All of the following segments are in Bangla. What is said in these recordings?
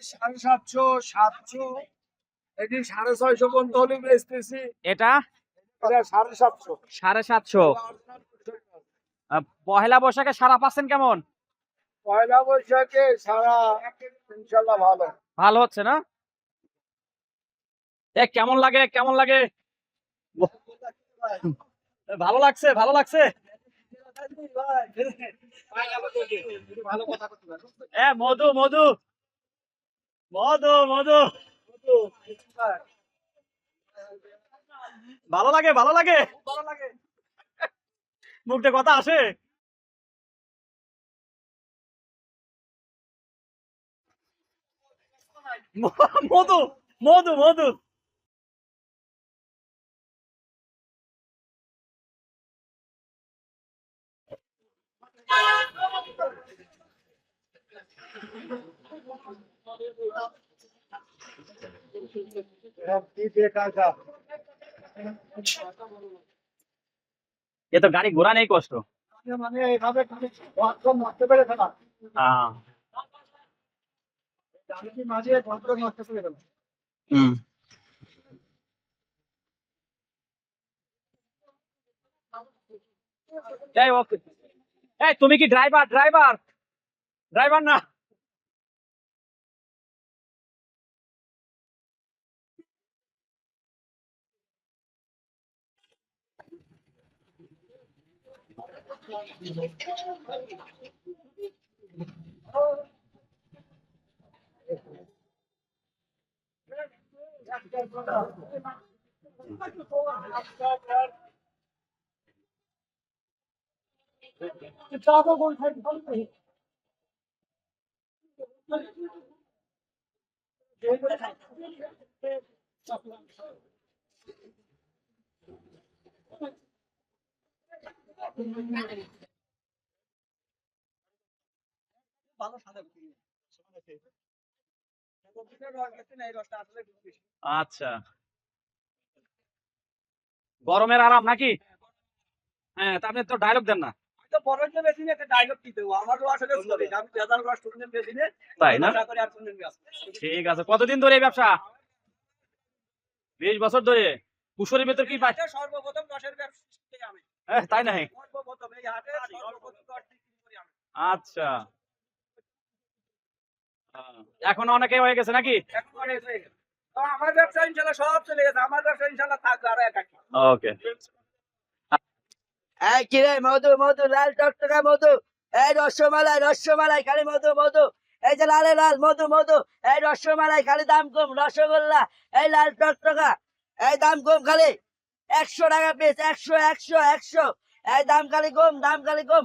সাড়ে সাতশো সাতশো এটি সাড়ে ছয়শো পর্যন্ত হলে বেচতেছি এটা এটা সাড়ে সাতশো সাড়ে সাতশো পহেলা বৈশাখে সারা পাচ্ছেন কেমন পয়লা বৈশাখে সারা ইনশাল্লাহ ভালো ভালো হচ্ছে না কেমন লাগে কেমন লাগে ভালো লাগছে ভালো লাগছে মধু মধু মধু মধু। ভালো লাগে ভালো লাগে। মুখে কথা আসে। মধু মধু মধু। এ তো গাড়ি ঘোরা নেই কষ্ট মানে এইভাবে ভদ্র নষ্ট করে ফেলা হ্যাঁ জানকি মাঝে ভদ্র নষ্ট করে ফেলা হুম যাই হোক এই তুমি কি ড্রাইভার ড্রাইভার ড্রাইভার না চাঁদও গোল থাকবে Thank you. আচ্ছা। গরমের আরাম নাকি? হ্যাঁ আপনি তো ডায়লগ দেন না। কতদিন ধরে বছর ধরে? কুশোরের ভেতর কি সর্বপ্রথম রসের ব্যবসা তাই নাই আচ্ছা। এখন অনেকে হয়ে গেছে নাকি? হয়ে মধু মধু, লাল টকটকা মধু। এই রসমালাই রসমালাই, খালি মধু মধু। এই যে লালে লাল, মধু মধু। এই রসমালাই, খালি দাম কম। রসগোল্লা, এই লাল টকটকা। এই দাম কম খালি। একশো টাকা পিস একশো একশো একশো। এই দাম খালি কম, দাম খালি কম।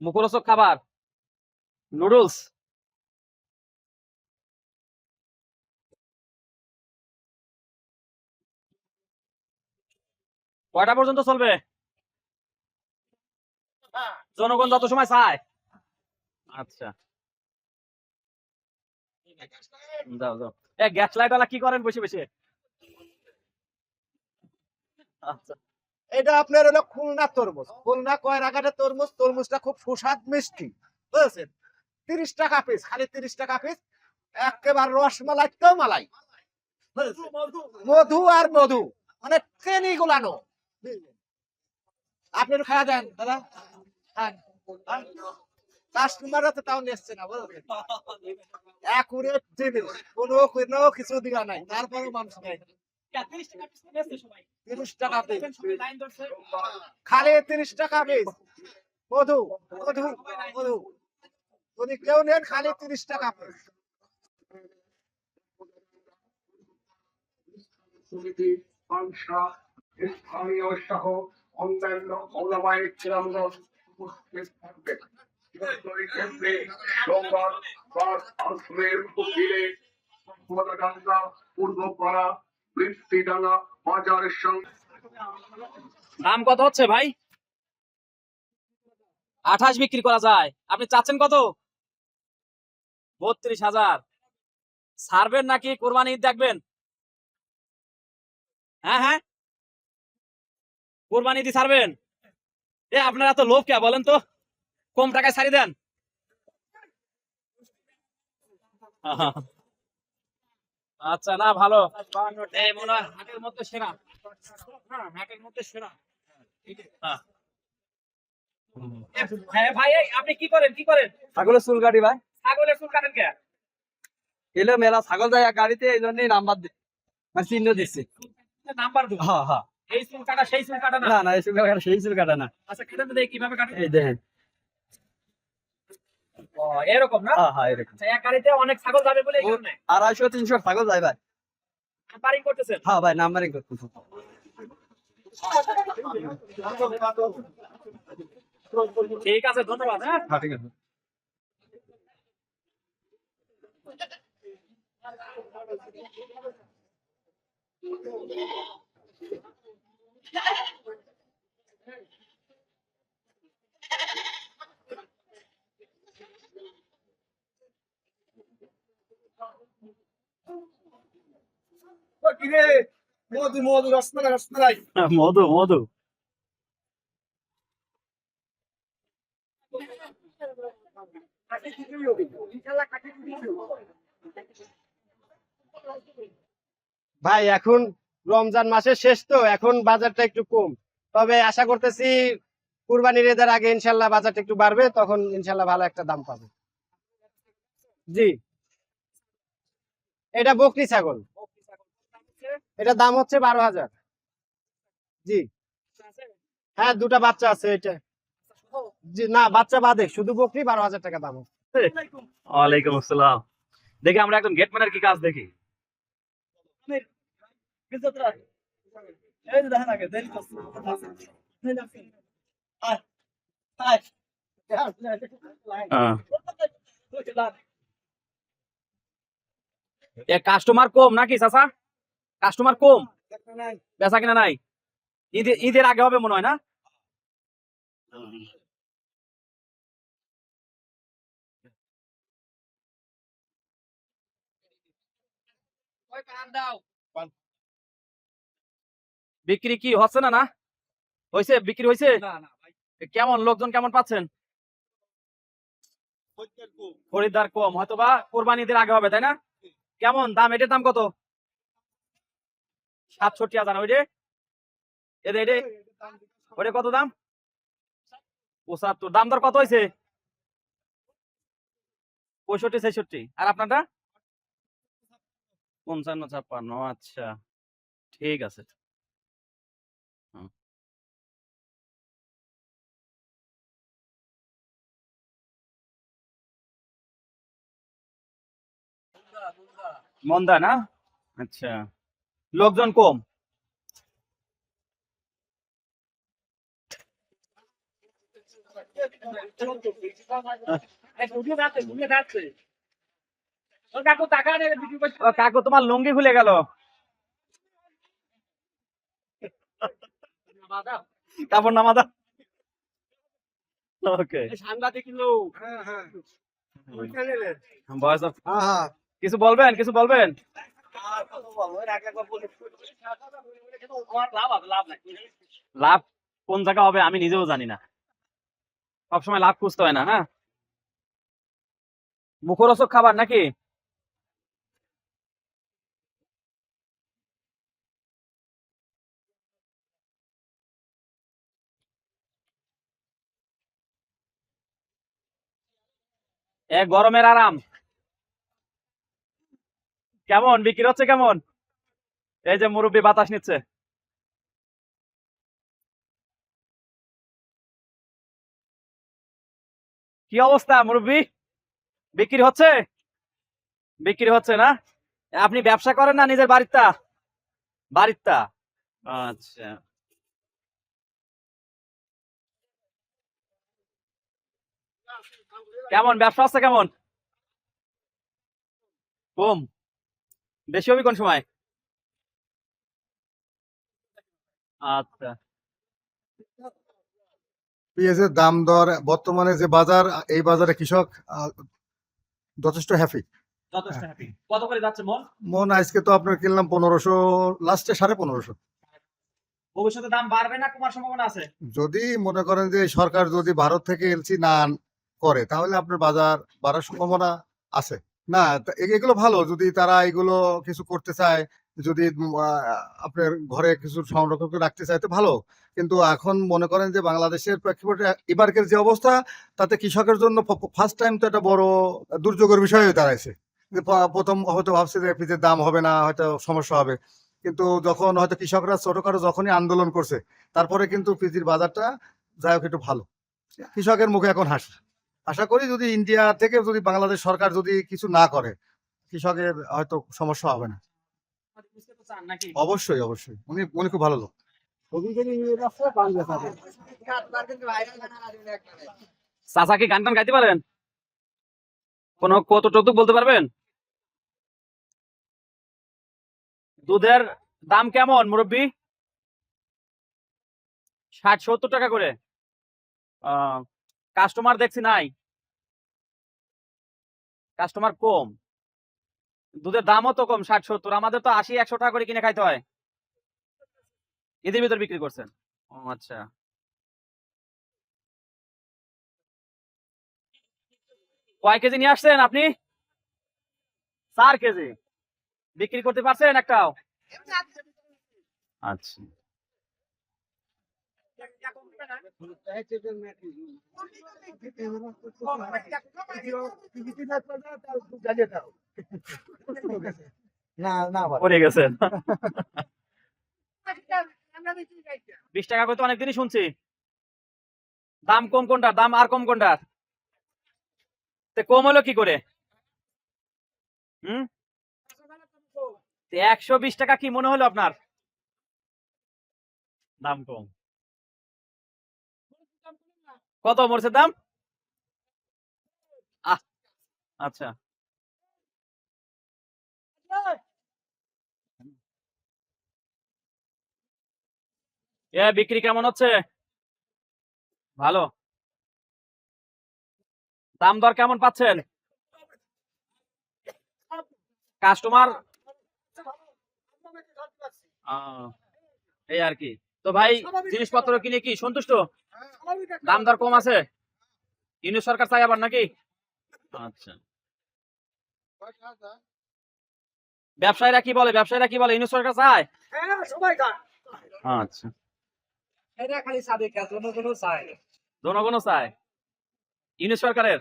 মুখরোচক খাবার। নুডলস। কয়টা পর্যন্ত চলবে? জনগণ যত সময় চায়। আচ্ছা। গ্যাস লাইট ওয়ালা কি করেন বসে বসে? আচ্ছা। এটা আপনার হলো খুলনা তরমুজ। খুলনা তরমুজ? তরমুজটা খুব সুস্বাদ, মিষ্টি। বুঝেছেন? তিরিশ টাকা পিস খালি তিরিশ টাকা পিস একেবারে রসমালাই তো মালাই মধু আর মধু। মানে ট্রেনি গুলানো। আপনি খাওয়া দেন দাদা। কাস্টমাররা তো তাও নিচ্ছে না বুঝলেন একুরেট জিনিস কোনো কোনো কিছু দিবা নাই তারপরেও মানুষ নেই। তিরিশ টাকা পিস খালি তিরিশ টাকা পিস মধু মধু মধু যদি কেউ নেন খালি তিরিশ টাকা পিস সমিতি পাংশা স্থানীয় সহ অন্যান্য ওলামায়ের কিরামগণ উপস্থিত থাকবে। দাম কত হচ্ছে ভাই? আঠাশ বিক্রি করা যায়। আপনি চাচ্ছেন কত? বত্রিশ হাজার। ছাড়বেন নাকি? কোরবানি ঈদ দেখবেন। হ্যাঁ হ্যাঁ। কোরবানি ঈদ ছাড়বেন? এ আপনারা তো লোভ কে বলেন তো? কম টাকায় ছাড়ি দেন। আচ্ছা না ভালো। হয় হাটের মধ্যে সেরা। হ্যাঁ হাটের মধ্যে সেরা। ভাই আপনি কি করেন? কি করেন? ছাগলের চুল কাটি ভাই। ছাগলের চুল কাটেন কে? এলো মেলা ছাগল যায় গাড়িতে এই জন্যই নাম্বার মানে চিহ্ন দিচ্ছে। নাম্বার দেবো। হ্যাঁ হ্যাঁ। এই চুল কাটা সেই চুল কাটা না? না না এই চুল কাটা সেই চুল কাটা না। আচ্ছা কাটেন তো কীভাবে কাটেন এই দেখেন। এরকম না? হ্যাঁ হ্যাঁ এরকম। আচ্ছা এক গাড়িতে অনেক ছাগল যাবে বলে এই আড়াইশো তিনশো ছাগল যায় ভাই। বাড়ি করতেছেন? হ্যাঁ ভাই নাম্বারিং ঠিক আছে ধন্যবাদ হ্যাঁ? হ্যাঁ ঠিক আছে। মধু মধু রসমালাই রসমালাই। মধু মধু। ভাই এখন রমজান মাসের শেষ তো, এখন বাজারটা একটু কম। তবে আশা করতেছি কুরবানির ঈদের আগে ইনশাল্লাহ বাজারটা একটু বাড়বে, তখন ইনশাল্লাহ ভালো একটা দাম পাবে। জি। এটা বকরি ছাগল। এটা দাম হচ্ছে বারো হাজার। জি। হ্যাঁ দুটা বাচ্চা আছে, এটা। জি, না, বাচ্চা বাদে, শুধু বকরি, বারো হাজার টাকা দাম। ওয়ালাইকুম আসসালাম। দেখি, আমরা একজন গেটম্যানের কি কাজ দেখি? এই যে দেখেন আগে দেরি করছে। আয় আয়। কাস্টমার কম নাকি চাচা? কাস্টমার কম। বেচা কিনা নাই? ঈদের ঈদের আগে হবে মনে হয় না? বিক্রি কি হচ্ছে না না? হয়েছে বিক্রি হয়েছে কেমন? লোকজন কেমন পাচ্ছেন? খরিদ্দার কম। হয়তো বা কোরবানি ঈদের আগে হবে তাই না? কেমন? দাম? এটার দাম কত? সাতষট্টি হাজার এদের এটে ওইটা কত দাম? পঁচাত্তর। দাম দর কত হয়েছে পঁয়ষট্টি ছেষট্টি। আর আপনারটা? পঞ্চান্ন ছাপ্পান্ন। আচ্ছা। ঠিক আছে। মন্দা না? আচ্ছা। লোকজন কম? ও কাকু তোমার লুঙ্গি খুলে গেল। কাপড় নামা দাও। ওকে সাংবাদিক লোক। বয়স of- কিছু বলবেন? কিছু বলবেন? লাভ কোন জায়গা হবে আমি নিজেও জানি না। সবসময় লাভ খুঁজতে হয় না হ্যাঁ? মুখরোচক খাবার নাকি? এ গরমের আরাম। কেমন? বিক্রি হচ্ছে কেমন? এই যে মুরব্বী বাতাস নিচ্ছে। কি অবস্থা মুরব্বী? বিক্রি হচ্ছে? বিক্রি হচ্ছে না? আপনি ব্যবসা করেন না নিজের বাড়িতে বাড়িতে আচ্ছা। কেমন? ব্যবসা আছে কেমন? কম বেশি হবে কোন সময়? আচ্ছা। পেঁয়াজের দাম দর বর্তমানে যে বাজার এই বাজারে কৃষক যথেষ্ট হ্যাপি যথেষ্ট হ্যাপি কত করে যাচ্ছে মন? মন আজকে তো আপনার কিনলাম পনেরোশো লাস্টে সাড়ে পনেরোশো। ভবিষ্যতে দাম বাড়বে না কমার সম্ভাবনা আছে? যদি মনে করেন যে সরকার যদি ভারত থেকে এলসি না করে তাহলে আপনার বাজার বাড়ার সম্ভাবনা আছে। না এগুলো ভালো। যদি তারা এগুলো কিছু করতে চায়, যদি আপনার ঘরে কিছু সংরক্ষণ করে রাখতে চায়, তো ভালো। কিন্তু এখন মনে করেন যে বাংলাদেশের প্রেক্ষাপটে এবারকের যে অবস্থা, তাতে কৃষকের জন্য ফার্স্ট টাইম তো একটা বড় দুর্যোগের বিষয় হয়ে দাঁড়াইছে। প্রথম হয়তো ভাবছে যে পিজের দাম হবে না, হয়তো সমস্যা হবে। কিন্তু যখন হয়তো কৃষকরা ছোটখাটো যখনই আন্দোলন করছে, তারপরে কিন্তু পিজির বাজারটা যাই হোক একটু ভালো। কৃষকের মুখে এখন হাসি। আশা করি যদি ইন্ডিয়া থেকে যদি বাংলাদেশ সরকার যদি কিছু না করে, কৃষকের হয়তো সমস্যা হবে না। অবশ্যই অবশ্যই। উনি উনি খুব ভালো লোক। কি গান টান গাইতে পারেন কোন বলতে পারবেন? দুধের দাম কেমন, মুরব্বী? ষাট, সত্তর টাকা করে। কাস্টমার দেখছি নাই। কাস্টমার কম। দুধের দামও তো কম, ষাট, সত্তর, আমাদের তো আশি, একশো টাকা করে কিনে খাইতে হয়। ঈদের ভিতর বিক্রি করছেন। ও আচ্ছা। কয় কেজি নিয়ে আসছেন আপনি? চার কেজি। বিক্রি করতে পারছেন একটাও? আচ্ছা। বিশ টাকা করে তো অনেকদিনই শুনছি। দাম কম কোনটার? দাম আর কম কোনটার? কম হলো কি করে? হুম? একশো বিশ টাকা কি মনে হলো আপনার? দাম কম। কত মরছে দাম? আচ্ছা। এ বিক্রি কেমন হচ্ছে? ভালো। দাম দর কেমন পাচ্ছেন? কাস্টমার? এই আর কি। তো ভাই, জিনিসপত্র কিনে কি সন্তুষ্ট? দাম দর কম আছে? ইউনিট সরকার চাই আবার নাকি? আচ্ছা। ব্যবসায়ীরা কি বলে? ব্যবসায়ীরা কি বলে? ইউনিট সরকার চায়? হ্যাঁ সবাই আচ্ছা। এটা খালি সাদে চায়। জনগণ চায়। ইউনিট সরকারের?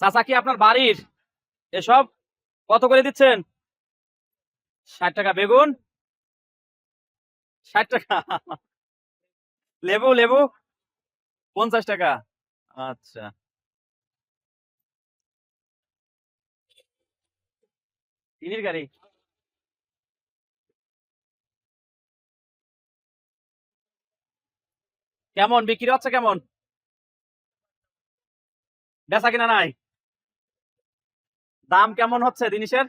চাচা কি আপনার বাড়ির? এসব? কত করে দিচ্ছেন? ষাট টাকা বেগুন? ষাট টাকা? লেবু লেবু? পঞ্চাশ টাকা। আচ্ছা। টিনির গাড়ি? কেমন? বিক্রি হচ্ছে কেমন? বেচা কিনা নাই? দাম কেমন হচ্ছে জিনিসের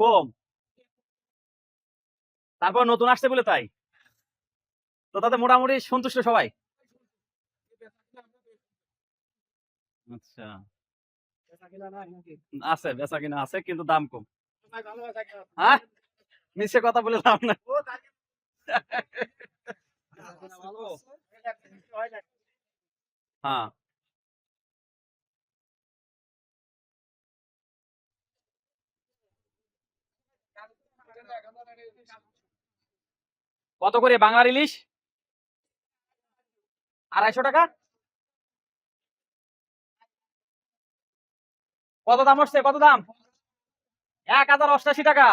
কম। তারপর নতুন আসছে বলে তাই? তো তাতে মোটামুটি সন্তুষ্ট সবাই। আচ্ছা। আছে, বেচা কিনা আছে, কিন্তু দাম কম। হ্যাঁ? মিশে কথা বলে লাভ না হ্যাঁ। কত করে বাংলার ইলিশ? আড়াইশো টাকা? কত দাম হচ্ছে কত দাম? এক হাজার অষ্টাশি টাকা।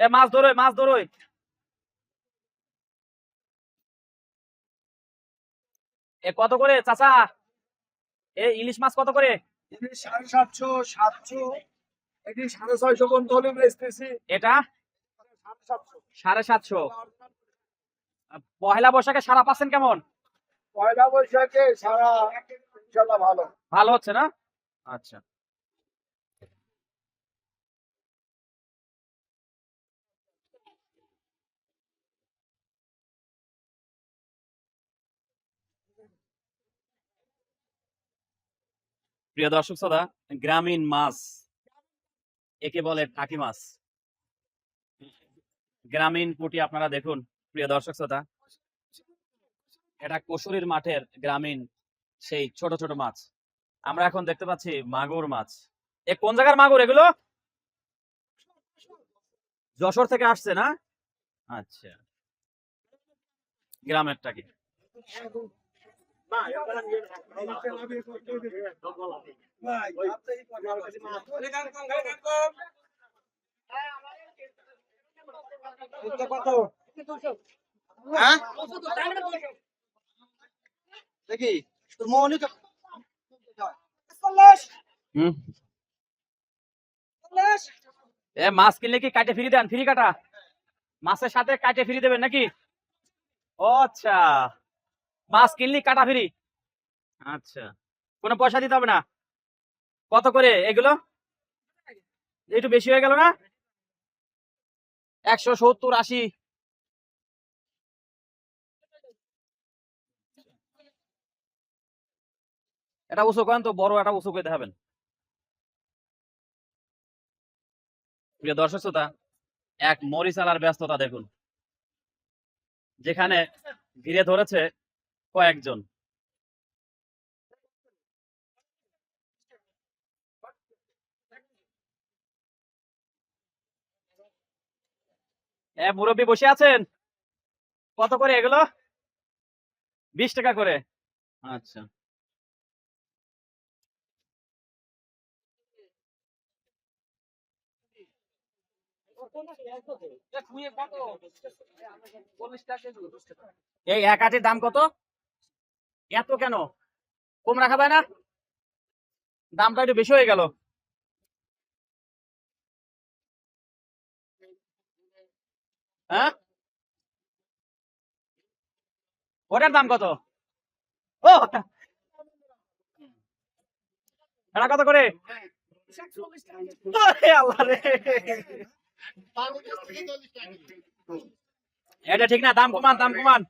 এ মাছ ধরোই মাছ ধরোই এ কত করে চাচা? এ ইলিশ মাছ কত করে? সাড়ে সাতশো সাতশো। এটি সাড়ে ছয়শো পর্যন্ত হলে বেচতেছি। এটা? পয়লা বৈশাখে সারা পাচ্ছেন কেমন? পয়লা বৈশাখে সারা ভালো। ভালো হচ্ছে না? আচ্ছা। প্রিয় দর্শক সদা গ্রামীণ মাছ একে বলে টাকি মাছ। গ্রামীণ পুঁটি আপনারা দেখুন প্রিয় দর্শক শ্রোতা এটা কসুরির মাঠের গ্রামীণ সেই ছোট ছোট মাছ আমরা এখন দেখতে পাচ্ছি মাগুর মাছ এ কোন জায়গার মাগুর এগুলো যশোর থেকে আসছে না আচ্ছা গ্রামের টাকি দেখি তোর মোহনই তো হুম। এ মাছ কিনলে কি কাটে ফ্রি দেন? ফ্রি কাটা? মাছের সাথে কাটে ফ্রি দেবেন নাকি? ও আচ্ছা। মাছ কিনলি কাটা ফ্রি? আচ্ছা। কোনো পয়সা দিতে হবে না? কত করে এগুলো? একটু বেশি হয়ে গেল না? একশো সত্তর, আশি। এটা উঁচু করেন তো, বড় একটা উঁচু করে দেখাবেন। প্রিয় দর্শক শ্রোতা, এক মরিচালার ব্যস্ততা দেখুন। যেখানে ঘিরে ধরেছে কয়েকজন। এ মুরব্বী বসে আছেন? কত করে এগুলো? বিশ টাকা করে। আচ্ছা। এই এক আটির দাম কত? এত কেন? কম রাখা না? দামটা একটু বেশি হয়ে গেল। হ্যাঁ? ওটার দাম কত? ও! এটা কত করে? এটা ঠিক না, দাম কমান দাম কমান।